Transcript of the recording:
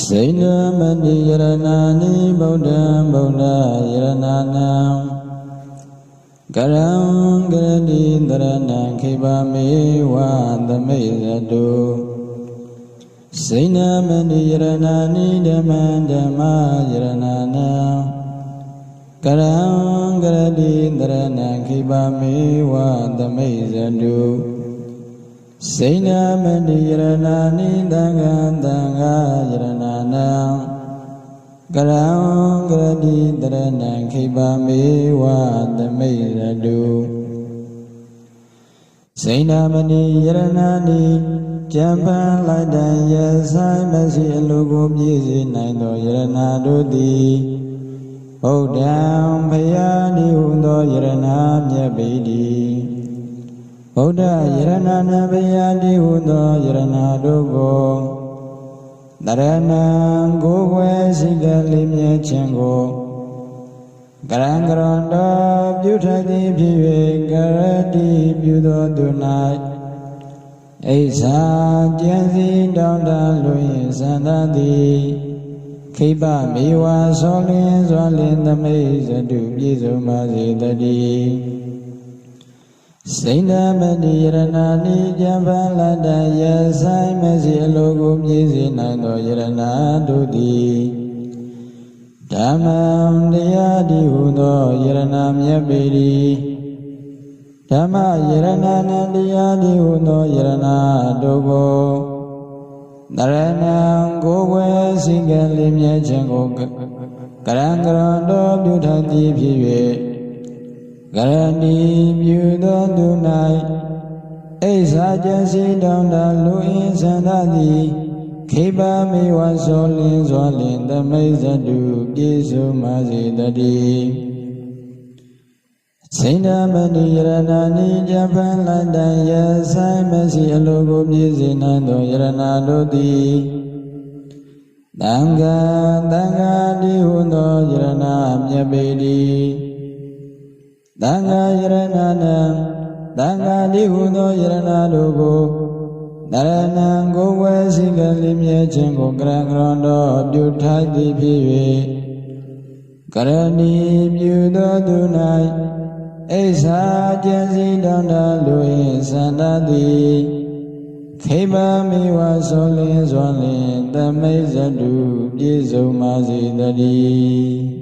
စိဏမတိယရဏာနိဗုဒ္ဓံဗုဒ္ဓယရဏာနံကရံကရတိတရဏံခိဗမေဝသမိဇတုစိဏမတိယရဏာနိဓမ္မံဓမ္မယရဏာနံကရံကရတိတရဏံခိဗမေဝသမိဇတု စိဏမတိယရဏာနိသံဃံသံဃာယရဏာနံကရံကရတိတရဏံခိဗမေဝသမိရတုစိဏမတိယရဏာနိကြံပန်းလိုက်တံရဆိုင်မရှိအလိုကိုပြည့်စုံနိုင်သောယရဏာတို့သည်ဗုဒ္ဓံဘုရားဒီဟုသောယရဏာမြတ်ပေတည်း ဗုဒ္ဓယရဏနာဘယတိဟုသောယရဏတို့ကိုတရဏံကိုယ်ွယ်ရှိကလေးမြဲခြင်းကိုကရံကရွန်တော်ပြုထသည်ဖြစ်၍ကရတိပြုသောသူ၌အိဇာကျန်စီတောင်းတလွင်စန္ဒသည်ခိပမေဝါဆောလင်းစွာလင်းသမိတ်ဇတုပြည့်စုံပါစေတည်း စိန္ဒမတိယရဏာနိကြံဖန်လတ္တယဆိုင်မရှိအလိုကိုပြည့်စုံနိုင်သောယရဏတို့သည်ဓမ္မံတရားတိဟုသောယရဏမြတ်ပေရီဓမ္မယရဏနာတရားတိဟုသောယရဏတို့ကိုတရဏံကိုယ်ွယ်စိကလေးမြဲခြင်းကိုကရံကရံတော်ပြုထသည်ဖြစ်၍ ကရဏီပြုသောသူ၌အိဇာကျစီတောင်းတလူအင်းစန္ဒသည်ခိပါမေဝသောလင်းစွာလင်းသမိတ်ဇတုပြေဆုံးပါစေတည်းစိန္ဒမဏိယရဏာနိကြပန်လတ္တယဆိုင်မရှိအလိုကိုပြည့်စုံနိုင်သောယရဏတို့သည်တံဃာတံဃာတိဟုသောယရဏမြတ်ပေတ ည်းတံဃာယရဏနံတံဃာတိဟုသောယရဏတို့ကိုတရဏံကိုယ်ဝဲစိကလေးမြဲခြင်းကိုကရံကရွန်တော်ပြုထိုက်သည်ဖြစ်၍ကရဏီပြုသောသူ၌အိဆာကျင်စီတောင်းတလူ၏စန္ဒသည်ခိမမေဝသောလင်းစွာလင်းတမိတ်ဇတုပြည့်စုံပါစေတည်း